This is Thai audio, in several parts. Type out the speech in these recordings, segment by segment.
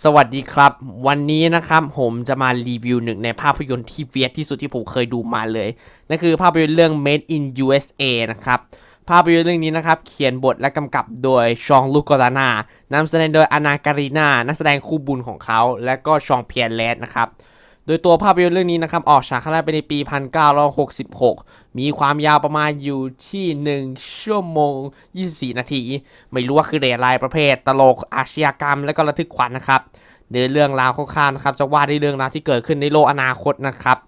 สวัสดีครับ วันนี้นะครับผมจะมารีวิวหนึ่งในภาพยนตร์ที่เวียดที่สุดที่ผมเคยดูมาเลย นั่นคือภาพยนตร์เรื่อง Made in USA นะครับ ภาพยนตร์เรื่องนี้นะครับ เขียนบทและกำกับโดยชองลูกกอตานานำแสดงโดยอนาการีนานักแสดงคู่บุญของเขา และก็ชองเพียร์เลสนะครับ โดยตัวภาพยนตร์เรื่องนี้นะครับ ออกฉายครั้งแรกไปในปี 1966 มีความยาวประมาณอยู่ที่ 1 ชั่วโมง 24 นาที ไม่รู้ว่าคือเดรทอะไรประเภท ตลกอาชญากรรม และก็ระทึกขวัญนะครับเดินเรื่องราวคร่าวๆนะครับจะว่าด้วยเรื่องราวที่เกิดขึ้นในโลกอนาคตนะครับ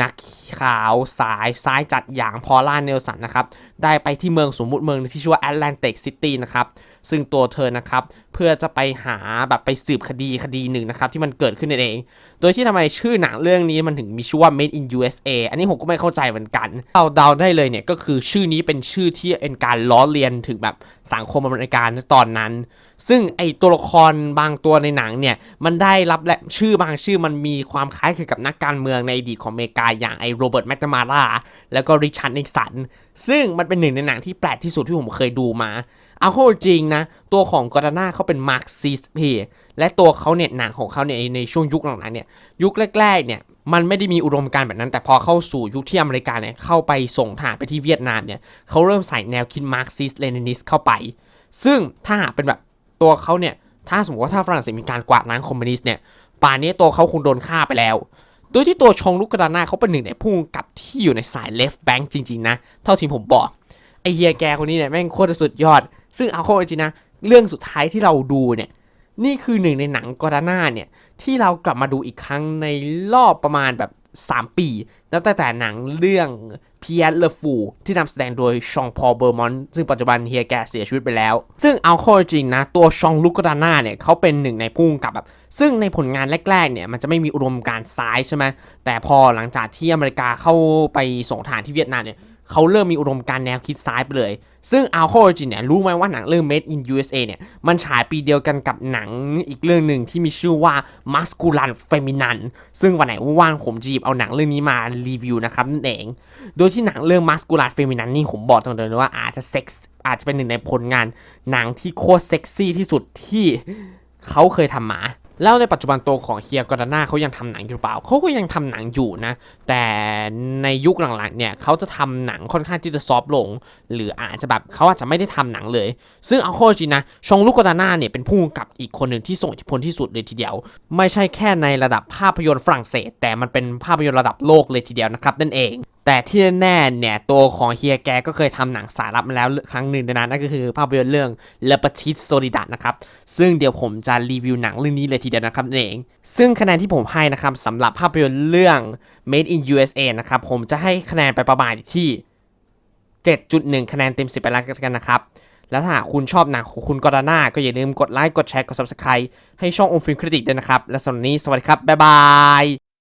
นักข่าวสายซ้ายจัดอย่างพอล่าเนลสันนะครับ ได้ไปที่เมืองสมมุติเมืองที่ชื่อว่าแอตแลนติกซิตี้นะครับ ซึ่งตัวเธอนะครับเพื่อจะไปหาแบบไปสืบคดีคดีหนึ่งนะครับ ที่มันเกิดขึ้นนั่นเอง โดยที่ทำไมชื่อหนังเรื่องนี้มันถึงมีชื่อว่า Made in USA อันนี้ผมก็ไม่เข้าใจเหมือนกันเราเดาได้เลยเนี่ยก็คือชื่อนี้เป็นชื่อที่เป็นการล้อเลียนถึงแบบสังคมอเมริกันในตอนนั้น ซึ่งไอตัวละครบางตัวในหนังเนี่ยมันได้รับและชื่อบางชื่อมันมีความคล้ายคลึงกับนักการเมืองในอดีตของอเมริกาอย่างไอโรเบิร์ตแมคนามาราแล้วก็ริชาร์ดนิกสันซึ่งมันเป็นหนึ่งในหนังที่แปลกที่สุดที่ผมเคยดูมา เอาเข้าจริงนะ ตัวของกอร์ดาน่าเขาเป็นมาร์กซิสพีและตัวเขาเนี่ยหนังของเขาเนี่ยในช่วงยุคหลังๆเนี่ยยุคแรกๆเนี่ยมันไม่ได้มีอุดมการณ์แบบนั้น แต่พอเข้าสู่ยุคที่อเมริกาเนี่ยเข้าไปส่งทหารไปที่เวียดนามเนี่ยเขาเริ่มใส่แนวคิดมาร์กซิสเลนินิสเข้าไป ซึ่งถ้าหากเป็นแบบตัวเขาเนี่ยถ้าสมมติว่าถ้าฝรั่งเศสมีการกวาดล้างคอมมิวนิสต์เนี่ยป่านนี้ตัวเขาคงโดนฆ่าไปแล้วโดยที่ตัวชองลุกกระดาน่าเขาเป็นหนึ่งในผู้กับที่อยู่ในสาย left bank จริงๆนะ เท่าที่ผมบอก ไอเฮียแกคนนี้เนี่ยแม่งโคตรสุดยอด ซึ่งเอาเข้าจริงนะเรื่องสุดท้ายที่เราดูเนี่ยนี่คือหนึ่งในหนังกอร์ดาน่าเนี่ยที่เรากลับมาดูอีกครั้งในรอบประมาณแบบ 3 ปี แล้วแต่แต่หนังเรื่องเพียร์เลฟูที่นำแสดงโดยชองพอลเบอร์มอนซึ่งปัจจุบันเฮียแกเสียชีวิตไปแล้ว ซึ่งเอาเข้าจริงนะ ตัวชองลุกกาน่าเนี่ยเขาเป็นหนึ่งในผู้กำกับแบบซึ่งในผลงานแรกๆเนี่ยมันจะไม่มีอุดมการซ้ายใช่ไหมแต่พอหลังจากที่อเมริกาเข้าไปส่งทหารที่เวียดนามเนี่ย เขาเริ่มมีอุดมการแนวคิดซ้ายไปเลย ซึ่งอาเข้าจริงเนี่ยรู้ไหมว่าหนังเรื่อง Made in USA เนี่ยมันฉายปีเดียวกันกับหนังอีกเรื่องหนึ่งที่มีชื่อว่า Masculine Feminine ซึ่งวันไหนว่างผมจะหยิบเอาหนังเรื่องนี้มารีวิวนะครับนั่นเอง โดยที่หนังเรื่อง Masculine Feminine นี่ผมบอกตรงๆเลยว่าอาจจะเซ็กซ์อาจจะเป็นหนึ่งในผลงานหนังที่โคตรเซ็กซี่ที่สุดที่ เขาเคยทำมา แล้วในปัจจุบันตัวของเฮียกอร์นาเขายังทำหนังอยู่เปล่าเขาก็ยังทำหนังอยู่นะ แต่ในยุคหลังๆเนี่ยเขาจะทำหนังค่อนข้างที่จะซอฟลง หรืออาจจะแบบเขาอาจจะไม่ได้ทำหนังเลย ซึ่งเอาเข้าจริงนะชองลูกกอร์นาเนี่ยเป็นผู้กำกับอีกคนหนึ่งที่ส่งอิทธิพลที่สุดเลยทีเดียว ไม่ใช่แค่ในระดับภาพยนตร์ฝรั่งเศส แต่มันเป็นภาพยนตร์ระดับโลกเลยทีเดียวนะครับนั่นเอง แต่ที่แน่เนี่ยตัวของเฮียแกก็เคยทำหนังสายลับมาแล้วครั้งหนึ่งนนั้นนั่นก็คือภาพยนตร์เรื่อง Le Petit Soldat นะครับ ซึ่งเดี๋ยวผมจะรีวิวหนังเรื่องนี้เลยทีเดียวนะครับเอง ซึ่งคะแนนที่ผมให้นะครับสำหรับภาพยนตร์เรื่อง Made in USA นะครับ ผมจะให้คะแนนไปประมาณที่ 7.1 คะแนนเต็ม 10 ไปแล้วกันนะครับ แล้วถ้าคุณชอบหนังของคุณกอร์ดาน่าก็อย่าลืมกดไลค์กดแชร์กด Subscribe ให้ช่องอมฟิล์มคริติกด้วยนะครับ และสำหรับนี้สวัสดีครับบ๊ายบาย